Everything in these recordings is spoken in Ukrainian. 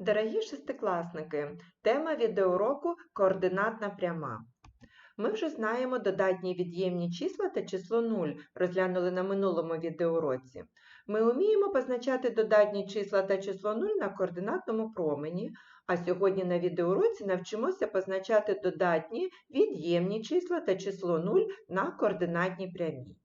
Дорогі шестикласники, тема відеоуроку координатна пряма. Ми вже знаємо додатні від'ємні числа та число 0, розглянули на минулому відеоуроці. Ми вміємо позначати додатні числа та число 0 на координатному промені, а сьогодні на відеоуроці навчимося позначати додатні від'ємні числа та число 0 на координатній прямій.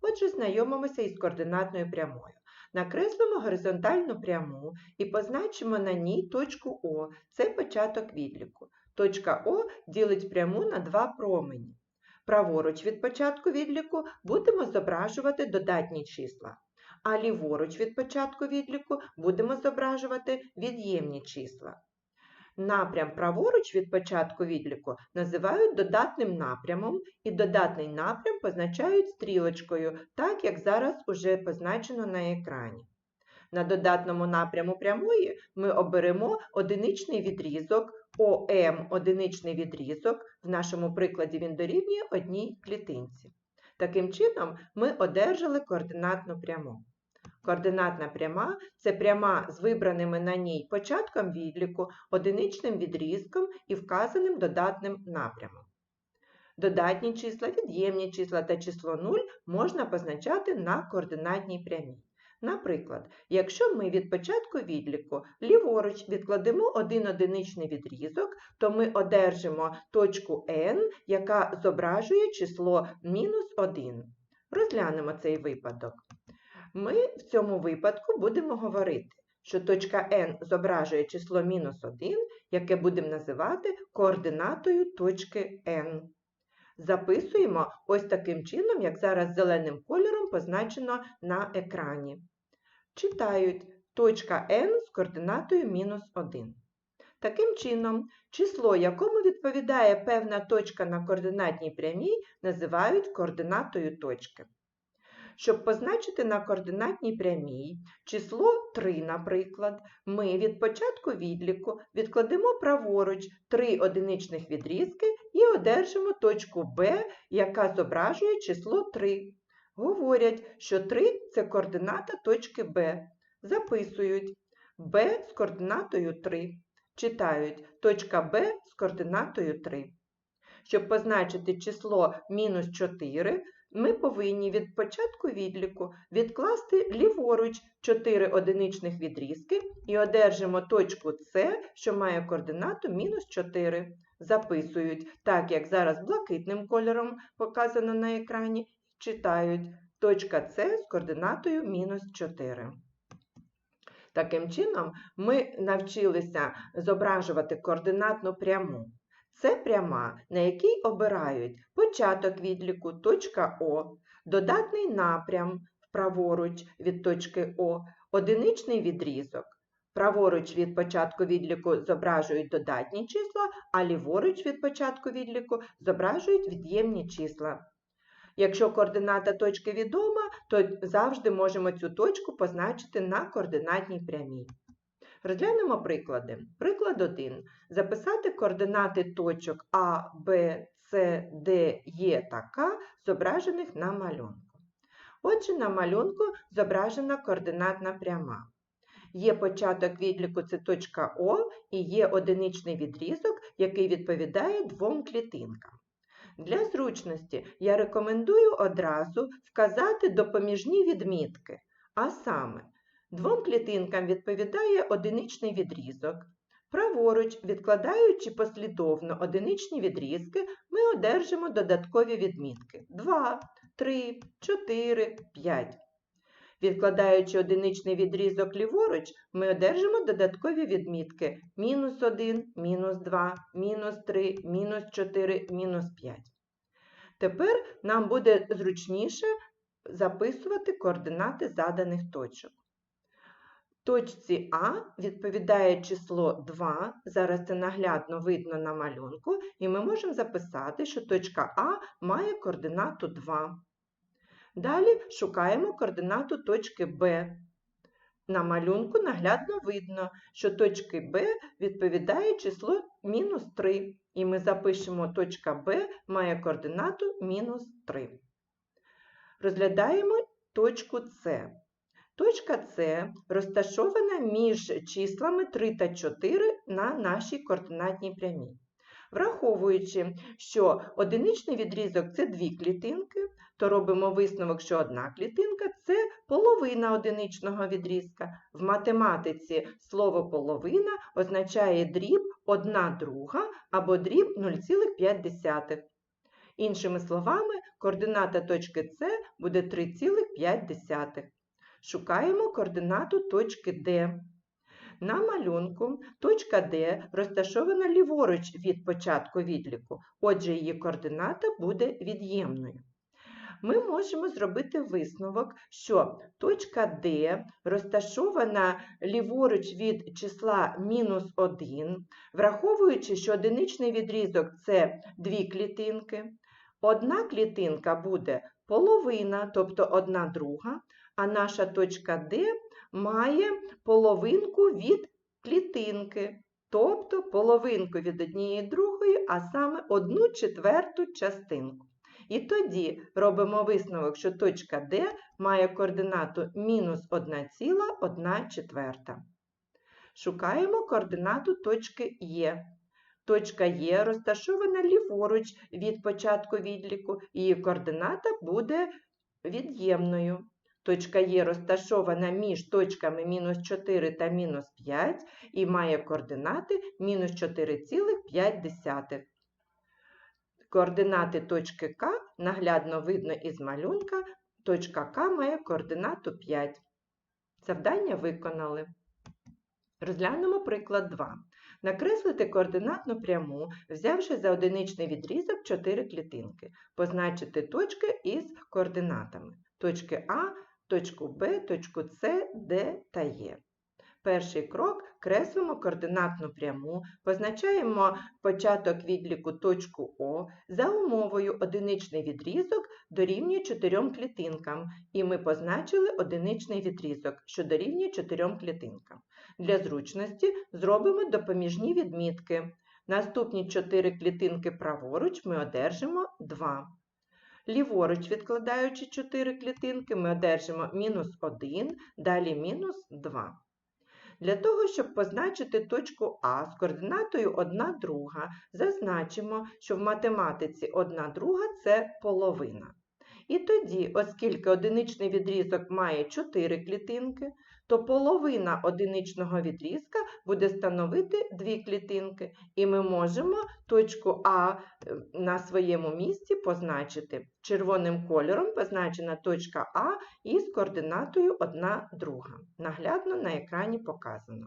Отже, знайомимося із координатною прямою. Накреслимо горизонтальну пряму і позначимо на ній точку О. Це початок відліку. Точка О ділить пряму на два промені. Праворуч від початку відліку будемо зображувати додатні числа, а ліворуч від початку відліку будемо зображувати від'ємні числа. Напрям праворуч від початку відліку називають додатним напрямом, і додатний напрям позначають стрілочкою, так як зараз уже позначено на екрані. На додатному напряму прямої ми оберемо одиничний відрізок ОМ одиничний відрізок, в нашому прикладі він дорівнює одній клітинці. Таким чином, ми одержали координатну пряму. Координатна пряма це пряма з вибраними на ній початком відліку, одиничним відрізком і вказаним додатним напрямом. Додатні числа, від'ємні числа та число 0 можна позначати на координатній прямій. Наприклад, якщо ми від початку відліку ліворуч відкладемо один одиничний відрізок, то ми одержимо точку n, яка зображує число мінус 1. Розглянемо цей випадок. Ми в цьому випадку будемо говорити, що точка n зображує число мінус 1, яке будемо називати координатою точки n. Записуємо ось таким чином, як зараз зеленим кольором позначено на екрані. Читають точка n з координатою мінус 1. Таким чином, число, якому відповідає певна точка на координатній прямій, називають координатою точки. Щоб позначити на координатній прямій число 3, наприклад, ми від початку відліку відкладемо праворуч 3 одиничних відрізки і одержимо точку B, яка зображує число 3. Говорять, що 3 це координата точки B. Записують B з координатою 3. Читають точка B з координатою 3. Щоб позначити число мінус 4, ми повинні від початку відліку відкласти ліворуч 4 одиничних відрізки і одержимо точку С, що має координату мінус 4. Записують, так як зараз блакитним кольором показано на екрані, читають точка С з координатою мінус 4. Таким чином, ми навчилися зображувати координатну пряму. Це пряма, на якій обирають початок відліку точка О, додатний напрям праворуч від точки О, одиничний відрізок. Праворуч від початку відліку зображують додатні числа, а ліворуч від початку відліку зображують від'ємні числа. Якщо координата точки відома, то завжди можемо цю точку позначити на координатній прямій. Розглянемо приклади. Приклад 1. Записати координати точок А, Б, С, Д, Е та К, зображених на малюнку. Отже, на малюнку зображена координатна пряма. Є початок відліку це точка О і є одиничний відрізок, який відповідає двом клітинкам. Для зручності я рекомендую одразу вказати допоміжні відмітки, а саме Двом клітинкам відповідає одиничний відрізок. Праворуч, відкладаючи послідовно одиничні відрізки, ми одержимо додаткові відмітки 2, 3, 4, 5. Відкладаючи одиничний відрізок ліворуч, ми одержимо додаткові відмітки мінус 1, мінус 2, мінус 3, мінус 4, мінус 5. Тепер нам буде зручніше записувати координати заданих точок. Точці А відповідає число 2, зараз це наглядно видно на малюнку, і ми можемо записати, що точка А має координату 2. Далі шукаємо координату точки Б. На малюнку наглядно видно, що точки Б відповідає число мінус 3, і ми запишемо точка Б має координату мінус 3. Розглядаємо точку С. Точка С розташована між числами 3 та 4 на нашій координатній прямій. Враховуючи, що одиничний відрізок це дві клітинки, то робимо висновок, що одна клітинка це половина одиничного відрізка. В математиці слово половина означає дріб 1 друга або дріб 0,5. Іншими словами, координата точки С буде 3,5. Шукаємо координату точки Д. На малюнку точка Д розташована ліворуч від початку відліку, отже, її координата буде від'ємною. Ми можемо зробити висновок, що точка Д розташована ліворуч від числа мінус 1, враховуючи, що одиничний відрізок це дві клітинки. Одна клітинка буде половина, тобто одна друга, а наша точка Д має половинку від клітинки, тобто половинку від однієї другої, а саме одну четверту частинку. І тоді робимо висновок, що точка Д має координату мінус 1,1 четверта. Шукаємо координату точки Е. Точка Е розташована ліворуч від початку відліку, її координата буде від'ємною. Точка Е розташована між точками мінус 4 та мінус 5 і має координати мінус 4,5. Координати точки К наглядно видно із малюнка. Точка К має координату 5. Завдання виконали. Розглянемо приклад 2. Накреслити координатну пряму, взявши за одиничний відрізок 4 клітинки. Позначити точки із координатами. Точки А, точку Б, точку С, Д та Е. Перший крок креслимо координатну пряму, позначаємо початок відліку точку О за умовою одиничний відрізок дорівнює 4 клітинкам, і ми позначили одиничний відрізок, що дорівнює 4 клітинкам. Для зручності зробимо допоміжні відмітки. Наступні 4 клітинки праворуч ми одержимо 2. Ліворуч, відкладаючи 4 клітинки, ми одержимо мінус 1, далі мінус 2. Для того, щоб позначити точку А з координатою 1 друга, зазначимо, що в математиці 1 друга – це половина. І тоді, оскільки одиничний відрізок має 4 клітинки, то половина одиничного відрізка буде становити дві клітинки, і ми можемо точку А е, на своєму місці позначити. Червоним кольором позначена точка А із координатою 1 друга. Наглядно на екрані показано.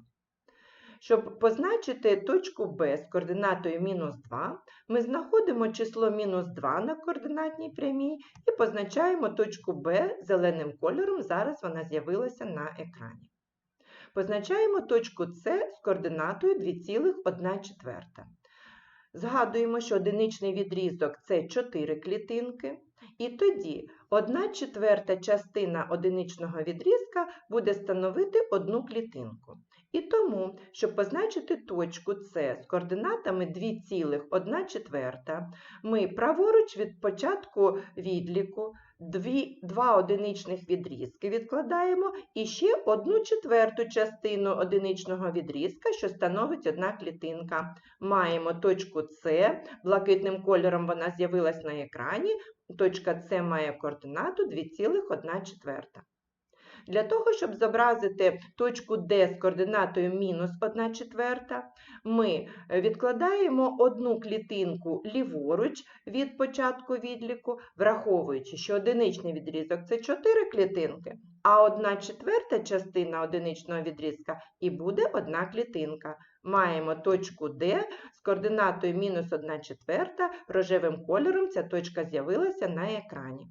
Щоб позначити точку Б з координатою мінус 2, ми знаходимо число мінус 2 на координатній прямій і позначаємо точку Б зеленим кольором, зараз вона з'явилася на екрані. Позначаємо точку С з координатою 2,1 четверта. Згадуємо, що одиничний відрізок це 4 клітинки, і тоді 1 четверта частина одиничного відрізка буде становити одну клітинку. І тому, щоб позначити точку С з координатами 2,1 четверта, ми праворуч від початку відліку дві, два одиничних відрізки відкладаємо і ще одну четверту частину одиничного відрізка, що становить одна клітинка. Маємо точку С, блакитним кольором вона з'явилась на екрані. Точка С має координату 2,1 четверта. Для того, щоб зобразити точку D з координатою мінус 1 четверта, ми відкладаємо одну клітинку ліворуч від початку відліку, враховуючи, що одиничний відрізок це 4 клітинки, а 1 четверта частина одиничного відрізка і буде одна клітинка. Маємо точку D з координатою мінус 1 четверта, рожевим кольором ця точка з'явилася на екрані.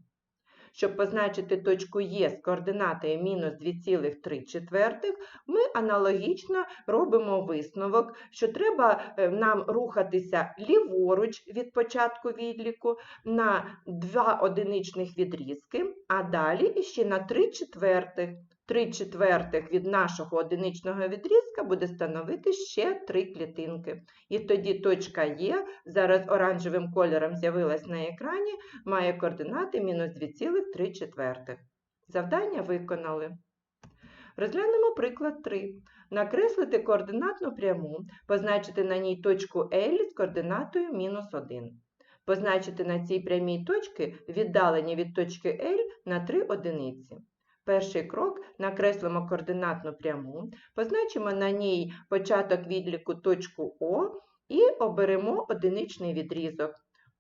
Щоб позначити точку Е з координатою мінус 2,3, ми аналогічно робимо висновок, що треба е, нам рухатися ліворуч від початку відліку на два одиничних відрізки, а далі ще на 3 четвертих. 3 четвертих від нашого одиничного відрізка буде становити ще 3 клітинки. І тоді точка Е, зараз оранжевим кольором з'явилась на екрані, має координати мінус 2,3 четвертих. Завдання виконали. Розглянемо приклад 3. Накреслити координатну пряму, позначити на ній точку L з координатою мінус 1. Позначити на цій прямій точці віддалення від точки L на 3 одиниці. Перший крок накреслимо координатну пряму, позначимо на ній початок відліку точку О і оберемо одиничний відрізок.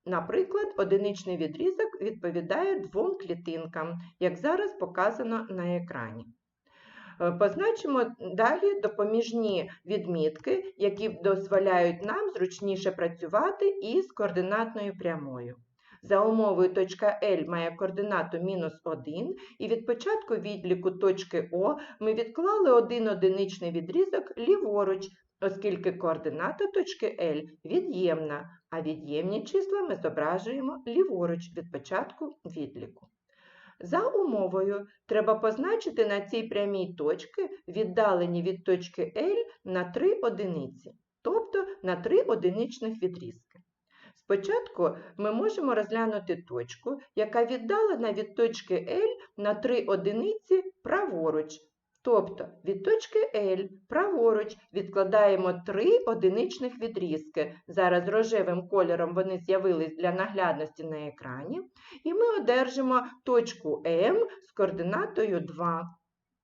Наприклад, одиничний відрізок відповідає двом клітинкам, як зараз показано на екрані. Е, Позначимо далі допоміжні відмітки, які дозволяють нам зручніше працювати із координатною прямою. За умовою точка L має координату мінус 1, і від початку відліку точки О ми відклали один одиничний відрізок ліворуч, оскільки координата точки L від'ємна, а від'ємні числа ми зображуємо ліворуч від початку відліку. За умовою треба позначити на цій прямій точці віддалені від точки L на 3 одиниці, тобто на 3 одиничних відрізки. Спочатку ми можемо розглянути точку, яка віддалена від точки L на 3 одиниці праворуч. Тобто від точки L праворуч відкладаємо 3 одиничних відрізки. Зараз рожевим кольором вони з'явились для наглядності на екрані. І ми одержимо точку М з координатою 2.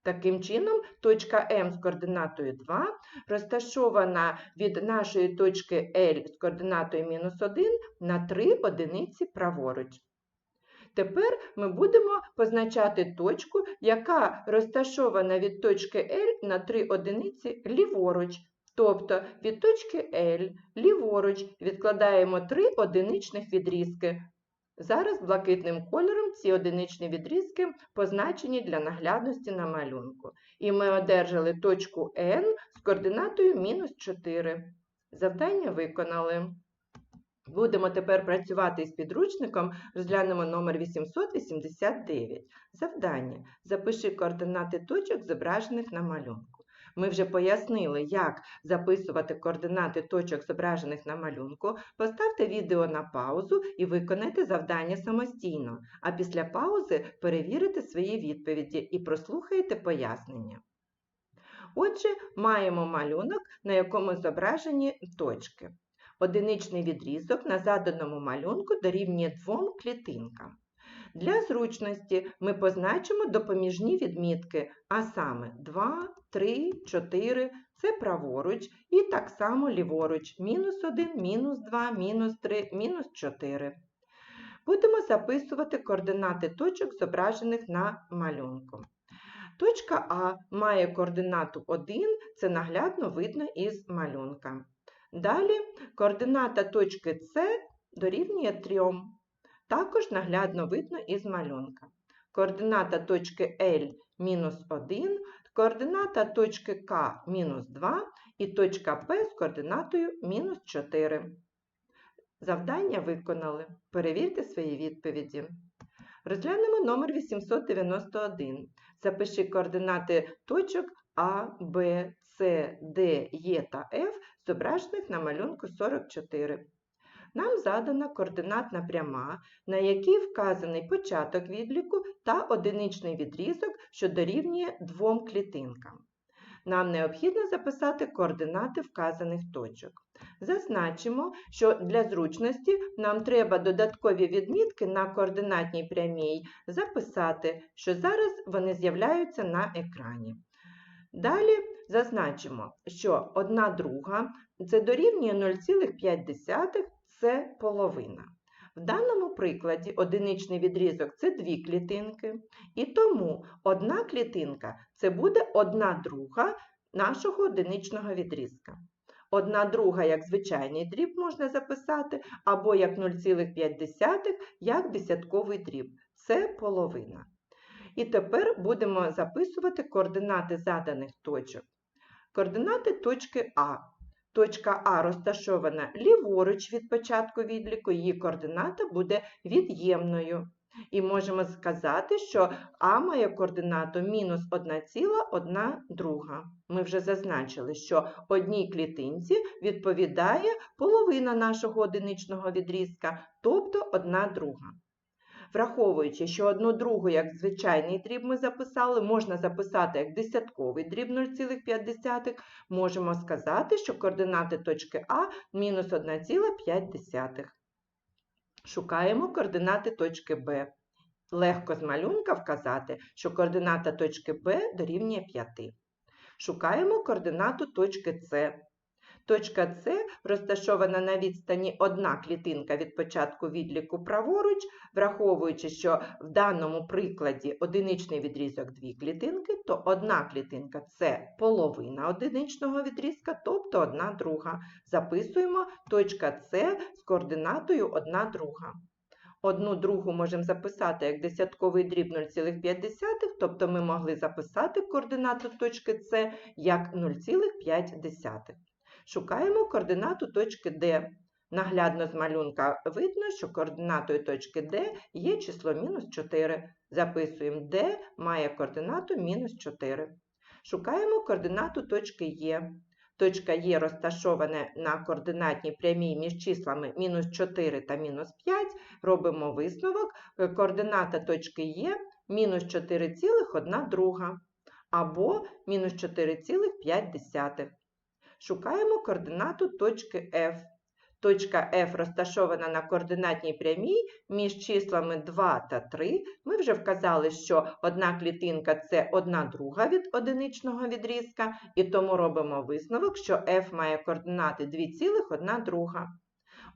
Таким чином, точка М з координатою 2 розташована від нашої точки L з координатою мінус 1 на 3 одиниці праворуч. Тепер ми будемо позначати точку, яка розташована від точки L на 3 одиниці ліворуч. Тобто від точки L ліворуч відкладаємо 3 одиничних відрізки. Зараз блакитним кольором ці одиничні відрізки позначені для наглядності на малюнку. І ми одержали точку N з координатою мінус 4. Завдання виконали. Будемо тепер працювати із підручником, розглянемо номер 889. Завдання. Запиши координати точок, зображених на малюнку. Ми вже пояснили, як записувати координати точок, зображених на малюнку. Поставте відео на паузу і виконайте завдання самостійно, а після паузи перевірите свої відповіді і прослухайте пояснення. Отже, маємо малюнок, на якому зображені точки. Одиничний відрізок на заданому малюнку дорівнює двом клітинкам. Для зручності ми позначимо допоміжні відмітки, а саме 2, 3, 4 це праворуч, і так само ліворуч мінус 1, мінус 2, мінус 3, мінус 4. Будемо записувати координати точок, зображених на малюнку. Точка А має координату 1, це наглядно видно із малюнка. Далі координата точки С дорівнює 3. Також наглядно видно із малюнка. Координата точки L мінус 1, координата точки К мінус 2 і точка П з координатою мінус 4. Завдання виконали. Перевірте свої відповіді. Розглянемо номер 891. Запиши координати точок А, Б, С, Д, Е та Ф, зображених на малюнку 44. Нам задана координатна пряма, на якій вказаний початок відліку та одиничний відрізок, що дорівнює двом клітинкам. Нам необхідно записати координати вказаних точок. Зазначимо, що для зручності нам треба додаткові відмітки на координатній прямій записати, що зараз вони з'являються на екрані. Далі зазначимо, що 1 друга це дорівнює 0,5 це половина. В даному прикладі одиничний відрізок це дві клітинки, і тому одна клітинка це буде 1 друга нашого одиничного відрізка. Одна друга, як звичайний дріб можна записати, або як 0,5, як десятковий дріб. Це половина. І тепер будемо записувати координати заданих точок. Координати точки А. Точка А розташована ліворуч від початку відліку, її координата буде від'ємною. І можемо сказати, що А має координату мінус 1,1 друга. Ми вже зазначили, що одній клітинці відповідає половина нашого одиничного відрізка, тобто 1 друга. Враховуючи, що одну другу як звичайний дріб ми записали, можна записати як десятковий дріб 0,5, можемо сказати, що координати точки А мінус 1,5. Шукаємо координати точки Б. Легко з малюнка вказати, що координата точки Б дорівнює 5. Шукаємо координату точки С. Точка С розташована на відстані одна клітинка від початку відліку праворуч, враховуючи, що в даному прикладі одиничний відрізок дві клітинки, то одна клітинка це половина одиничного відрізка, тобто одна друга. Записуємо точка С з координатою одна друга. Одну другу можемо записати як десятковий дріб 0,5, тобто ми могли записати координату точки С як 0,5. Шукаємо координату точки Д. Наглядно з малюнка видно, що координатою точки Д є число мінус 4. Записуємо Д має координату мінус 4. Шукаємо координату точки Е. Точка Е розташована на координатній прямій між числами мінус 4 та мінус 5. Робимо висновок. е, Координата точки Е мінус 4,1 друга або мінус 4,5. Шукаємо координату точки F. Точка F розташована на координатній прямій між числами 2 та 3. Ми вже вказали, що одна клітинка це одна друга від одиничного відрізка, і тому робимо висновок, що F має координати 2,1 друга.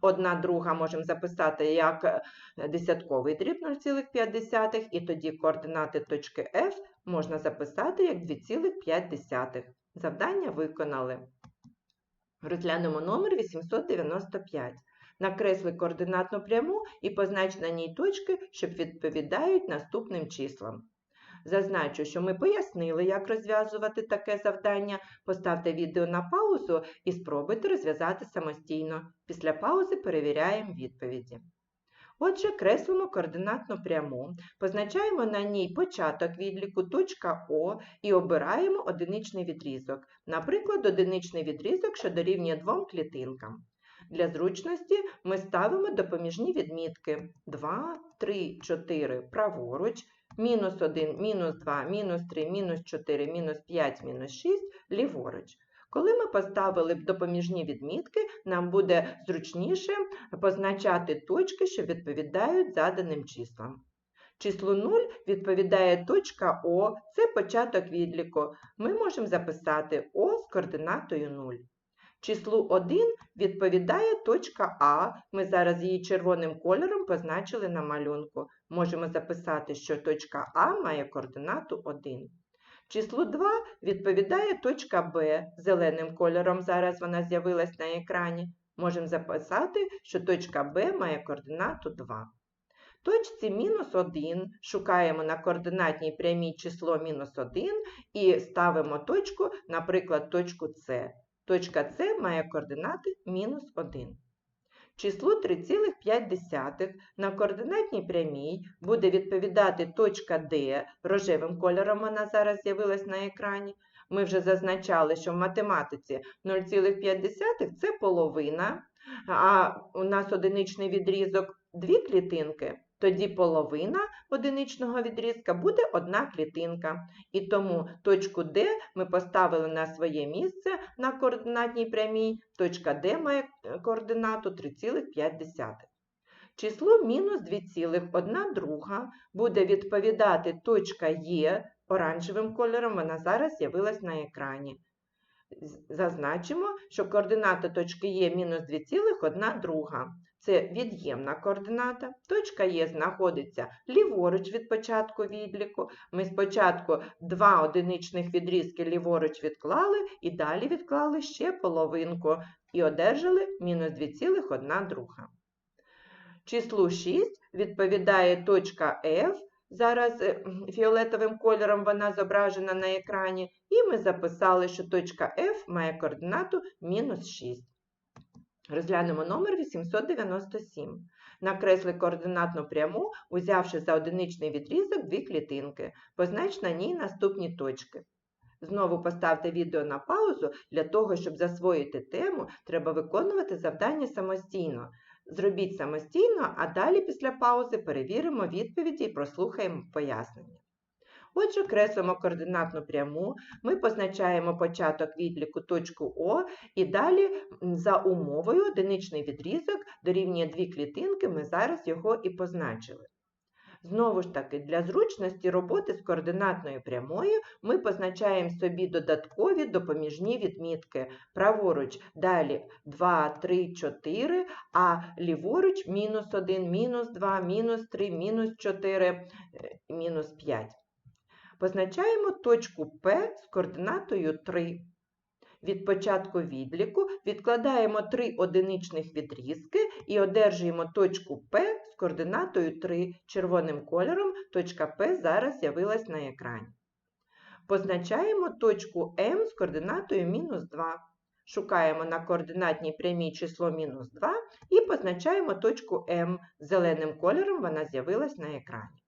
Одна друга можемо записати як е, десятковий дріб 0,5, і тоді координати точки F можна записати як 2,5. Завдання виконали. Розглянемо номер 895. Накресли координатну пряму і познач на ній точки, що відповідають наступним числам. Зазначу, що ми пояснили, як розв'язувати таке завдання. Поставте відео на паузу і спробуйте розв'язати самостійно. Після паузи перевіряємо відповіді. Отже, креслимо координатну пряму, позначаємо на ній початок відліку точка О і обираємо одиничний відрізок. Наприклад, одиничний відрізок, що дорівнює двом клітинкам. Для зручності ми ставимо допоміжні відмітки 2, 3, 4 праворуч, мінус 1, мінус 2, мінус 3, мінус 4, мінус 5, мінус 6 ліворуч. Коли ми поставили допоміжні відмітки, нам буде зручніше позначати точки, що відповідають заданим числам. Числу 0 відповідає точка О, це початок відліку. Ми можемо записати О з координатою 0. Числу 1 відповідає точка А. Ми зараз її червоним кольором позначили на малюнку. Можемо записати, що точка А має координату 1. Числу 2 відповідає точка Б. Зеленим кольором зараз вона з'явилась на екрані. Можемо записати, що точка Б має координату 2. Точці мінус 1 шукаємо на координатній прямій число мінус 1 і ставимо точку, наприклад, точку С. Точка С має координати мінус 1. Числу 3,5 на координатній прямій буде відповідати точка Д, рожевим кольором вона зараз з'явилась на екрані. Ми вже зазначали, що в математиці 0,5 це половина, а у нас одиничний відрізок дві клітинки, тоді половина одиничного відрізка буде одна клітинка. І тому точку D ми поставили на своє місце на координатній прямій. Точка D має е, координату 3,5. Число мінус 2,1 друга буде відповідати точка Е оранжевим кольором, вона зараз з'явилась на екрані. Зазначимо, що координата точки Е мінус 2,1 друга. Це від'ємна координата. Точка Е знаходиться ліворуч від початку відліку. Ми спочатку два одиничних відрізки ліворуч відклали і далі відклали ще половинку і одержали мінус 2,1 друга. Числу 6 відповідає точка F. Зараз е, фіолетовим кольором вона зображена на екрані, і ми записали, що точка F має координату мінус 6. Розглянемо номер 897. Накресли координатну пряму, узявши за одиничний відрізок дві клітинки. Познач на ній наступні точки. Знову поставте відео на паузу. Для того, щоб засвоїти тему, треба виконувати завдання самостійно. Зробіть самостійно, а далі після паузи перевіримо відповіді і прослухаємо пояснення. Отже, креслимо координатну пряму, ми позначаємо початок відліку точку О і далі за умовою одиничний відрізок дорівнює дві клітинки, ми зараз його і позначили. Знову ж таки, для зручності роботи з координатною прямою ми позначаємо собі додаткові допоміжні відмітки. Праворуч далі 2, 3, 4, а ліворуч мінус 1, мінус 2, мінус 3, мінус 4, е, мінус 5. Позначаємо точку P з координатою 3. Від початку відліку відкладаємо 3 одиничних відрізки і одержуємо точку P з координатою 3. Червоним кольором точка P зараз з'явилась на екрані. Позначаємо точку М з координатою мінус 2. Шукаємо на координатній прямій число мінус 2 і позначаємо точку М. Зеленим кольором вона з'явилась на екрані.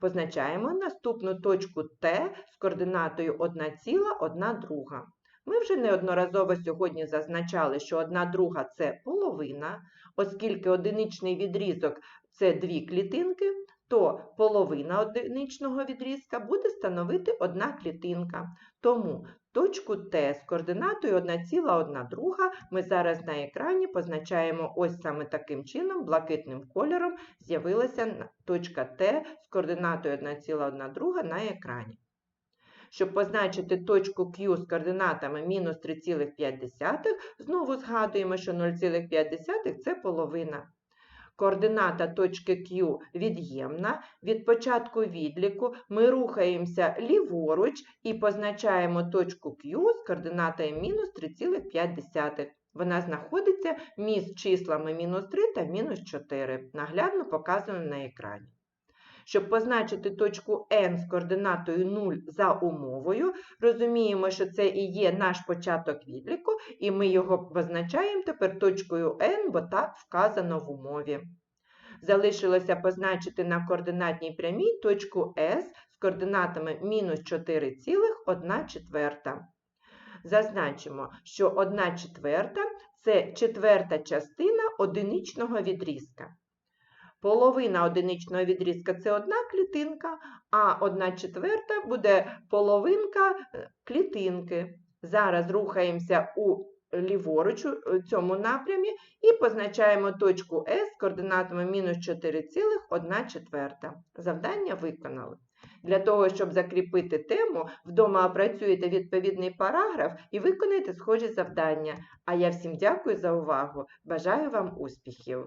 Позначаємо наступну точку Т з координатою 1,1 друга. Ми вже неодноразово сьогодні зазначали, що 1 друга – це половина, оскільки одиничний відрізок – це дві клітинки, то половина одиничного відрізка буде становити одна клітинка. Тому точку Т з координатою 1,1 ми зараз на екрані позначаємо ось саме таким чином, блакитним кольором з'явилася точка Т з координатою 1,1 на екрані. Щоб позначити точку Q з координатами мінус 3,5, знову згадуємо, що 0,5 – це половина. Координата точки Q від'ємна. Від початку відліку ми рухаємося ліворуч і позначаємо точку Q з координатою мінус 3,5. Вона знаходиться між числами мінус 3 та мінус 4. Наглядно показано на екрані. Щоб позначити точку N з координатою 0 за умовою, розуміємо, що це і є наш початок відліку, і ми його позначаємо тепер точкою N, бо так вказано в умові. Залишилося позначити на координатній прямій точку S з координатами мінус 4,1 четверта. Зазначимо, що 1 четверта – це четверта частина одиничного відрізка. Половина одиничного відрізка – це одна клітинка, а 1 четверта буде половинка е, клітинки. Зараз рухаємося у ліворуч у цьому напрямі і позначаємо точку S з координатами мінус 4,1 четверта. Завдання виконали. Для того, щоб закріпити тему, вдома опрацюєте відповідний параграф і виконайте схожі завдання. А я всім дякую за увагу. Бажаю вам успіхів!